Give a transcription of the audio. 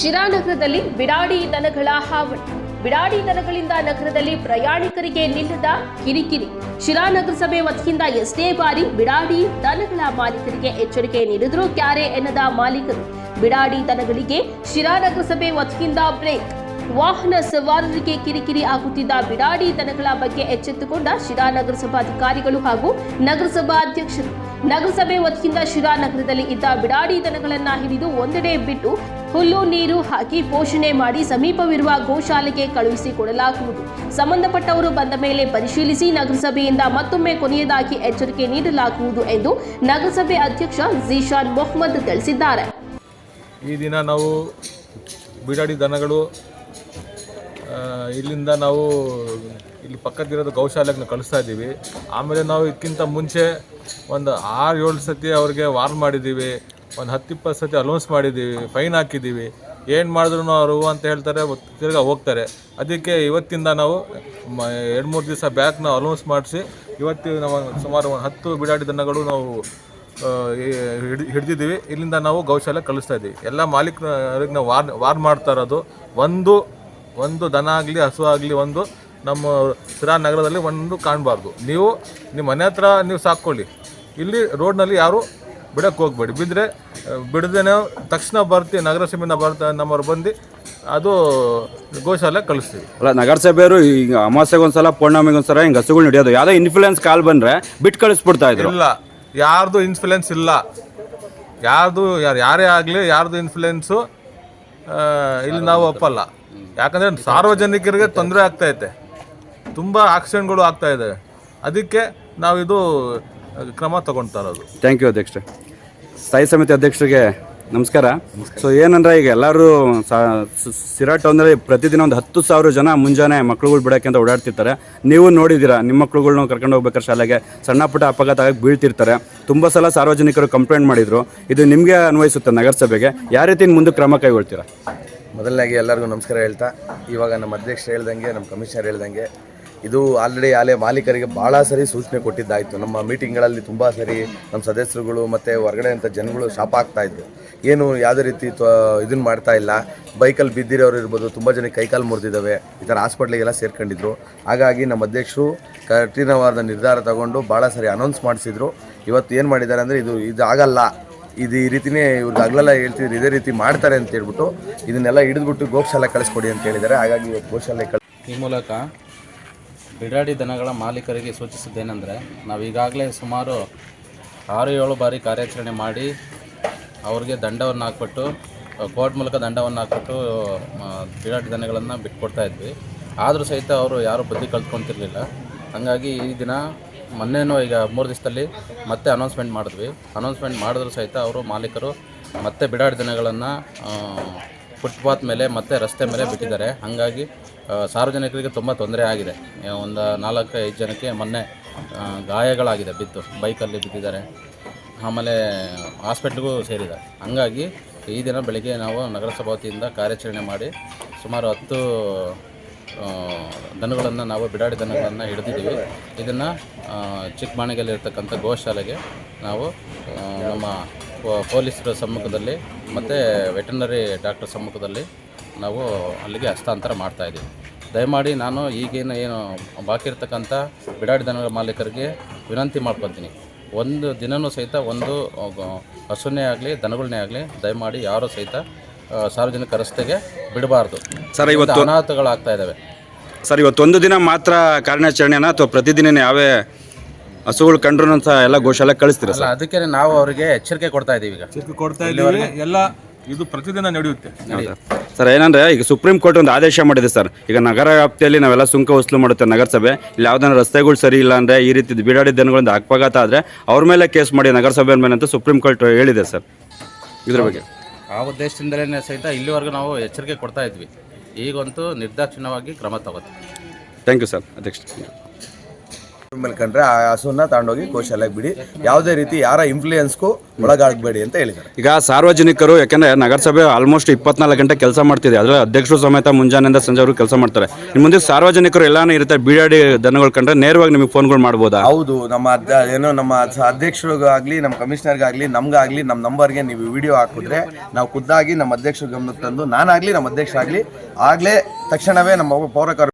ಶಿರಾನಗರದಲ್ಲಿ ಬಿಡಾಡಿ ದನಗಳ ಹಾವಳಿ. ಬಿಡಾಡಿ ದನಗಳಿಂದ ನಗರದಲ್ಲಿ ಪ್ರಯಾಣಿಕರಿಗೆ ನಿಲ್ಲದ ಕಿರಿಕಿರಿ. ಶಿರಾ ನಗರಸಭೆ ವತಿಯಿಂದ ಎಷ್ಟೇ ಬಾರಿ ಬಿಡಾಡಿ ದನಗಳ ಮಾಲೀಕರಿಗೆ ಎಚ್ಚರಿಕೆ ನೀಡಿದ್ರು ಕ್ಯಾರೆ ಎನ್ನದ ಮಾಲೀಕರು. ಬಿಡಾಡಿ ದನಗಳಿಗೆ ಶಿರಾ ನಗರಸಭೆ ವತಿಯಿಂದ ಬ್ರೇಕ್. ವಾಹನ ಸವಾರರಿಗೆ ಕಿರಿಕಿರಿ ಆಗುತ್ತಿದ್ದ ಬಿಡಾಡಿ ದನಗಳ ಬಗ್ಗೆ ಎಚ್ಚೆತ್ತುಕೊಂಡ ಶಿರಾ ನಗರಸಭಾಧಿಕಾರಿಗಳು ಹಾಗೂ ನಗರಸಭಾ ಅಧ್ಯಕ್ಷರು. ನಗರಸಭೆ ವತಿಯಿಂದ ಶಿರಾ ನಗರದಲ್ಲಿ ಇದ್ದ ಬಿಡಾಡಿ ದನಗಳನ್ನ ಹಿಡಿದು ಒಂದೆಡೆ ಬಿಟ್ಟು ಹುಲ್ಲು, ನೀರು ಹಾಕಿ ಪೋಷಣೆ ಮಾಡಿ ಸಮೀಪವಿರುವ ಗೋಶಾಲೆಗೆ ಕಳುಹಿಸಿಕೊಡಲಾಗುವುದು ಸಂಬಂಧಪಟ್ಟವರು ಬಂದ ಮೇಲೆ ಪರಿಶೀಲಿಸಿ ನಗರಸಭೆಯಿಂದ ಮತ್ತೊಮ್ಮೆ ಕೊನೆಯದಾಗಿ ಎಚ್ಚರಿಕೆ ನೀಡಲಾಗುವುದು ಎಂದು ನಗರಸಭೆ ಅಧ್ಯಕ್ಷ ಝೀಶಾನ್ ಮೊಹಮ್ಮದ್ ತಿಳಿಸಿದ್ದಾರೆ. ಈ ದಿನ ನಾವು ಬಿಡಾಡಿ ದನಗಳು ಇಲ್ಲಿಂದ ನಾವು ಇಲ್ಲಿ ಪಕ್ಕದಿರೋದು ಗೌಶಾಲೆಗೆ ಕಳಿಸ್ತಾ ಇದ್ದೀವಿ. ಆಮೇಲೆ ನಾವು ಇದಕ್ಕಿಂತ ಮುಂಚೆ ಒಂದು ಆರು ಏಳು ಸತಿ ಅವ್ರಿಗೆ ವಾರ್ನ್ ಮಾಡಿದ್ದೀವಿ. ಒಂದು ಹತ್ತಿಪ್ಪತ್ತು ಸತಿ ಅಲೌನ್ಸ್ ಮಾಡಿದ್ದೀವಿ ಫೈನ್ ಹಾಕಿದ್ದೀವಿ. ಏನು ಮಾಡಿದ್ರು ಅವರು ಅಂತ ಹೇಳ್ತಾರೆ ತಿರ್ಗಾ ಹೋಗ್ತಾರೆ. ಅದಕ್ಕೆ ಇವತ್ತಿಂದ ನಾವು ಎರಡು ಮೂರು ದಿವಸ ಬ್ಯಾಕ್ ನಾವು ಅಲೌನ್ಸ್ ಮಾಡಿಸಿ, ಇವತ್ತು ನಾವು ಸುಮಾರು ಒಂದು ಹತ್ತು ಬಿಡಾಡಿ ದನಗಳು ನಾವು ಹಿಡಿ, ಹಿಡ್ದಿದ್ದೀವಿ. ಇಲ್ಲಿಂದ ನಾವು ಗೌಶಾಲೆ ಕಳಿಸ್ತಾ ಇದ್ದೀವಿ. ಎಲ್ಲ ಮಾಲೀಕರಿಗೆ ನಾವು ವಾರ್ ವಾರ್ ಮಾಡ್ತಾ ಇರೋದು. ಒಂದು ಒಂದು ದನ ಆಗಲಿ, ಹಸು ಆಗಲಿ, ಒಂದು ನಮ್ಮ ಸಿರಾ ನಗರದಲ್ಲಿ ಒಂದು ಕಾಣಬಾರ್ದು. ನೀವು ನಿಮ್ಮ ಮನೆ ಹತ್ರ ನೀವು ಸಾಕ್ಕೊಳ್ಳಿ. ಇಲ್ಲಿ ರೋಡ್ನಲ್ಲಿ ಯಾರು ಬಿಡಕ್ಕೆ ಹೋಗ್ಬೇಡಿ. ಬಿದ್ದರೆ ಬಿಡದೇನೆ ತಕ್ಷಣ ಬರ್ತೀವಿ ನಗರಸಭೆಯಿಂದ ಬರ್ತಾ ನಮ್ಮವ್ರು ಬಂದು ಅದು ಗೋಶಾಲೆ ಕಳಿಸ್ತೀವಿ. ಅಲ್ಲ ನಗರಸಭೆಯವರು ಈಗ ಅಮಾವಾಸ್ಯೆಗೆ ಒಂದ್ಸಲ ಪೌರ್ಣಮಿಗೆ ಒಂದ್ಸಲ ಹಿಂಗೆ ಹಸುಗಳು ನಡೆಯೋದು ಯಾವುದೋ ಇನ್ಫ್ಲೂಯೆನ್ಸ್ ಕಾಲ್ ಬಂದರೆ ಬಿಟ್ಟು ಕಳಿಸ್ಬಿಡ್ತಾ ಇದ್ರು. ಇಲ್ಲ. ಯಾರ್ದು ಇನ್ಫ್ಲುಯೆನ್ಸ್ ಇಲ್ಲ. ಯಾರ್ದು ಯಾರು ಯಾರೇ ಆಗಲಿ ಯಾರ್ದು ಇನ್ಫ್ಲುಯೆನ್ಸು ಇಲ್ಲಿ ನಾವು ಒಪ್ಪಲ್ಲ. ಯಾಕಂದರೆ ಸಾರ್ವಜನಿಕರಿಗೆ ತೊಂದರೆ ಆಗ್ತಾ ಐತೆ. ತುಂಬ ಆಕ್ಸಿಡೆಂಟ್ಗಳು ಆಗ್ತಾ ಅದಕ್ಕೆ ನಾವಿದು ಕ್ರಮ ತಗೊಳ್ತಾ ಇರೋದು ಥ್ಯಾಂಕ್ ಯು ಅಧ್ಯಕ್ಷರೇ. ಸ್ಥಾಯಿ ಸಮಿತಿ ಅಧ್ಯಕ್ಷರಿಗೆ ನಮಸ್ಕಾರ. ಸೊ ಏನಂದ್ರೆ ಈಗ ಎಲ್ಲರೂ ಸಿರಾ ಅಂದರೆ ಪ್ರತಿದಿನ ಒಂದು ಹತ್ತು ಸಾವಿರ ಜನ ಮುಂಜಾನೆ ಮಕ್ಳುಗಳು ಬಿಡೋಕ್ಕೆ ಅಂತ ಓಡಾಡ್ತಿರ್ತಾರೆ. ನೀವು ನೋಡಿದ್ದೀರಾ ನಿಮ್ಮ ಮಕ್ಳುಗಳ್ನ ಕರ್ಕೊಂಡು ಹೋಗ್ಬೇಕಾರೆ ಶಾಲೆಗೆ ಸಣ್ಣ ಪುಟ್ಟ ಅಪಘಾತ ಆಗಿ ಬೀಳ್ತಿರ್ತಾರೆ. ತುಂಬ ಸಲ ಸಾರ್ವಜನಿಕರು ಕಂಪ್ಲೇಂಟ್ ಮಾಡಿದ್ರು. ಇದು ನಿಮಗೆ ಅನ್ವಯಿಸುತ್ತೆ ನಗರಸಭೆಗೆ? ಯಾವ ರೀತಿ ಮುಂದೆ ಕ್ರಮ ಕೈಗೊಳ್ತೀರಾ? ಮೊದಲನಾಗಿ ಎಲ್ಲರಿಗೂ ನಮಸ್ಕಾರ ಹೇಳ್ತಾ ಇವಾಗ ನಮ್ಮ ಅಧ್ಯಕ್ಷರು ಹೇಳ್ದಂಗೆ ನಮ್ಮ ಕಮಿಷನರ್ ಹೇಳ್ದಂಗೆ ಇದು ಆಲ್ರೆಡಿ ಆಲೆ ಮಾಲೀಕರಿಗೆ ಭಾಳ ಸರಿ ಸೂಚನೆ ಕೊಟ್ಟಿದ್ದಾಯಿತು. ನಮ್ಮ ಮೀಟಿಂಗ್ಗಳಲ್ಲಿ ತುಂಬ ಸರಿ ನಮ್ಮ ಸದಸ್ಯರುಗಳು ಮತ್ತು ಹೊರಗಡೆ ಅಂತ ಜನಗಳು ಶಾಪ ಆಗ್ತಾ ಇದ್ರು. ಏನು ಯಾವುದೇ ರೀತಿ ಇದನ್ನು ಮಾಡ್ತಾ ಇಲ್ಲ. ಬೈಕಲ್ಲಿ ಬಿದ್ದಿರೋರು ಇರ್ಬೋದು, ತುಂಬ ಜನಕ್ಕೆ ಕೈಕಾಲು ಮುರಿದಿದ್ದಾವೆ. ಈ ಥರ ಹಾಸ್ಪಿಟ್ಲಿಗೆಲ್ಲ ಸೇರ್ಕೊಂಡಿದ್ರು. ಹಾಗಾಗಿ ನಮ್ಮ ಅಧ್ಯಕ್ಷರು ಕಠಿಣವಾದ ನಿರ್ಧಾರ ತಗೊಂಡು ಭಾಳ ಸರಿ ಅನೌನ್ಸ್ ಮಾಡಿಸಿದ್ರು. ಇವತ್ತು ಏನು ಮಾಡಿದ್ದಾರೆ ಅಂದರೆ ಇದು ಇದು ಆಗಲ್ಲ. ಇದು ಈ ರೀತಿಯೇ ಇವ್ರಿಗೆ ಹಗಲೆಲ್ಲ ಹೇಳ್ತಿದ್ರು, ಇದೇ ರೀತಿ ಮಾಡ್ತಾರೆ ಅಂತ ಹೇಳ್ಬಿಟ್ಟು ಇದನ್ನೆಲ್ಲ ಹಿಡಿದ್ಬಿಟ್ಟು ಗೋಶಾಲೆ ಕಳಿಸ್ಕೊಡಿ ಅಂತ ಹೇಳಿದ್ದಾರೆ. ಹಾಗಾಗಿ ಇವತ್ತು ಗೋಶಾಲೆ ಕಳ್ ಈ ಮೂಲಕ ಬಿಡಾಡಿ ದನಗಳ ಮಾಲೀಕರಿಗೆ ಸೂಚಿಸಿದ್ದೇನೆಂದರೆ, ನಾವು ಈಗಾಗಲೇ ಸುಮಾರು ಆರು ಏಳು ಬಾರಿ ಕಾರ್ಯಾಚರಣೆ ಮಾಡಿ, ಅವ್ರಿಗೆ ದಂಡವನ್ನು ಹಾಕ್ಬಿಟ್ಟು ಕೋರ್ಟ್ ಮೂಲಕ ದಂಡವನ್ನು ಹಾಕ್ಬಿಟ್ಟು ಬಿಡಾಡಿ ದನಗಳನ್ನು ಬಿಟ್ಕೊಡ್ತಾ ಇದ್ವಿ. ಆದರೂ ಸಹಿತ ಅವರು ಯಾರೂ ಬುದ್ಧಿ ಕಲ್ತ್ಕೊತಿರ್ಲಿಲ್ಲ. ಹಾಗಾಗಿ ಈ ದಿನ ಮೊನ್ನೆನೂ ಈಗ ಮೂರು ದಿವಸದಲ್ಲಿ ಮತ್ತೆ ಅನೌನ್ಸ್ಮೆಂಟ್ ಮಾಡಿದ್ವಿ. ಅನೌನ್ಸ್ಮೆಂಟ್ ಮಾಡಿದ್ರು ಸಹಿತ ಅವರು ಮಾಲೀಕರು ಮತ್ತೆ ಬಿಡಾಡಿ ದನಗಳನ್ನು ಫುಟ್ಪಾತ್ ಮೇಲೆ ಮತ್ತೆ ರಸ್ತೆ ಮೇಲೆ ಬಿಟ್ಟಿದ್ದಾರೆ. ಹಾಗಾಗಿ ಸಾರ್ವಜನಿಕರಿಗೆ ತುಂಬ ತೊಂದರೆ ಆಗಿದೆ. ಒಂದು ನಾಲ್ಕು ಐದು ಜನಕ್ಕೆ ಮೊನ್ನೆ ಗಾಯಗಳಾಗಿದೆ ಬಿದ್ದು, ಬೈಕಲ್ಲಿ ಬಿದ್ದಿದ್ದಾರೆ. ಆಮೇಲೆ, ಹಾಸ್ಪಿಟ್ಲಿಗೂ ಸೇರಿದೆ ಹಂಗಾಗಿ, ಈ ದಿನ ಬೆಳಿಗ್ಗೆ ನಾವು ನಗರಸಭಾ ವತಿಯಿಂದ ಕಾರ್ಯಾಚರಣೆ ಮಾಡಿ ಸುಮಾರು ಹತ್ತು ದನಗಳನ್ನು ನಾವು ಬಿಡಾಡಿ ದನಗಳನ್ನು ಹಿಡಿದಿದ್ದೀವಿ. ಇದನ್ನು ಚಿಕ್ಕಮಾಣಿಗೆಯಲ್ಲಿರ್ತಕ್ಕಂಥ ಗೋಶಾಲೆಗೆ ನಾವು ನಮ್ಮ ಪೊಲೀಸರ ಸಮ್ಮುಖದಲ್ಲಿ ಮತ್ತು ವೆಟರ್ನರಿ ಡಾಕ್ಟರ್ ಸಮ್ಮುಖದಲ್ಲಿ ನಾವು ಅಲ್ಲಿಗೆ ಹಸ್ತಾಂತರ ಮಾಡ್ತಾಯಿದ್ದೀವಿ ದಯಮಾಡಿ ನಾನು ಈಗೇನು ಏನು ಬಾಕಿ ಇರ್ತಕ್ಕಂಥ ಬಿಡಾಡಿ ದನಗಳ ಮಾಲೀಕರಿಗೆ ವಿನಂತಿ ಮಾಡ್ಕೊತೀನಿ. ಒಂದು ದಿನವೂ ಸಹಿತ ಒಂದು ಹಸುನೇ ಆಗಲಿ ದನಗಳನ್ನೇ ಆಗಲಿ ದಯಮಾಡಿ ಯಾರೂ ಸಹಿತ ಸಾರ್ವಜನಿಕ ರಸ್ತೆಗೆ ಬಿಡಬಾರ್ದು. ಸರ್ ಇವತ್ತು ಅನಾಹುತಗಳಾಗ್ತಾ ಇದ್ದಾವೆ ಸರ್ ಇವತ್ತೊಂದು ದಿನ ಮಾತ್ರ ಕಾರ್ಯಾಚರಣೆಯನ್ನು ಅಥವಾ ಪ್ರತಿದಿನ ಯಾವೇ ಹಸುಗಳು ಕಂಡ್ರು ಸಹ ಎಲ್ಲ ಗೋಶಾಲೆ ಕಳಿಸ್ತೀರ ಅಲ್ಲ ಅದಕ್ಕೆ ನಾವು ಅವರಿಗೆ ಎಚ್ಚರಿಕೆ ಕೊಡ್ತಾ ಇದೀವಿ ಈಗ. ಕೊಡ್ತಾ ಇದ್ದೀವಿ. ಎಲ್ಲ ಇದು ಪ್ರತಿದಿನ ನಡೆಯುತ್ತೆ. ಸರ್ ಏನಂದ್ರೆ ಈಗ ಸುಪ್ರೀಂ ಕೋರ್ಟ್ ಒಂದು ಆದೇಶ ಮಾಡಿದೆ ಸರ್. ಈಗ ನಗರ ವ್ಯಾಪ್ತಿಯಲ್ಲಿ ನಾವೆಲ್ಲ ಸುಂಕ ವಸೂಲು ಮಾಡುತ್ತೆ ನಗರಸಭೆ. ಇಲ್ಲಿ ಯಾವ್ದಾನ ರಸ್ತೆಗಳು ಸರಿ ಇಲ್ಲ ಅಂದ್ರೆ ಈ ರೀತಿ ಬಿಡಾಡಿ ದನಗಳಿಂದ ಅಪಘಾತ ಆದ್ರೆ ಅವ್ರ ಮೇಲೆ ಕೇಸ್ ಮಾಡಿ ನಗರಸಭೆ ಮೇಲೆ ಅಂತ ಸುಪ್ರೀಂ ಕೋರ್ಟ್ ಹೇಳಿದೆ ಸರ್. ಇದ್ರ ಬಗ್ಗೆ. ಆ ಉದ್ದೇಶದಿಂದಲೇ ಸಹಿತ ಇಲ್ಲಿವರೆಗೂ ನಾವು ಎಚ್ಚರಿಕೆ ಕೊಡ್ತಾ ಇದ್ವಿ. ಈಗಂತೂ ನಿರ್ದಾಕ್ಷಿಣ್ಯವಾಗಿ ಕ್ರಮ ತಗೋತೀವಿ. ಥ್ಯಾಂಕ್ ಯು ಸರ್ ಅಧ್ಯಕ್ಷ. ಮೇಲೆ ಕಂಡ್ರೆ ಆ ಹಸುವನ್ನ ತಗೊಂಡೋಗಿ ಕೋಶಲಾಗಿ ಬಿಡಿ. ಯಾವುದೇ ರೀತಿ ಯಾರ ಇನ್ಫ್ಲೂಯೆನ್ಸ್ಗೂ ಒಳಗಾಗಬೇಡಿ ಅಂತ ಹೇಳಿದ್ದಾರೆ. ಈಗ ಸಾರ್ವಜನಿಕರು ಯಾಕೆಂದ್ರೆ ನಗರಸಭೆ ಆಲ್ಮೋಸ್ಟ್ ಇಪ್ಪತ್ನಾಲ್ಕು ಗಂಟೆ ಕೆಲಸ ಮಾಡ್ತಿದೆ. ಅದರ ಅಧ್ಯಕ್ಷರು ಸಮೇತ ಮುಂಜಾನೆಯಿಂದ ಸಂಜೆವರೆಗೂ ಕೆಲಸ ಮಾಡ್ತಾರೆ. ಇನ್ನು ಮುಂದೆ ಸಾರ್ವಜನಿಕರು ಎಲ್ಲಾನು ಇರುತ್ತೆ ಬೀಡಾಡಿ ದನಗಳು ಕಂಡ್ರೆ ನೇರವಾಗಿ ನಿಮಗೆ ಫೋನ್ಗಳು ಮಾಡ್ಬೋದಾ? ಹೌದು ನಮ್ಮ ಏನು ಏನೋ ನಮ್ಮ ಸ- ಅಧ್ಯಕ್ಷರಿಗಾಗ್ಲಿ ನಮ್ಮ ಕಮಿಷನರ್ಗಾಗ್ಲಿ ನಮ್ಗಾಗ್ಲಿ ನಮ್ಮ ನಂಬರ್ಗೆ ನೀವು ವಿಡಿಯೋ ಹಾಕಿದ್ರೆ ನಾವು ಖುದ್ದಾಗಿ ನಮ್ಮ ಅಧ್ಯಕ್ಷರ ಗಮನಕ್ಕೆ ತಂದು ನಾನಾಗ್ಲಿ ನಮ್ಮ ಅಧ್ಯಕ್ಷರಾಗ್ಲಿ ಆಗ್ಲೇ ತಕ್ಷಣವೇ ನಮ್ಮ ಪೌರ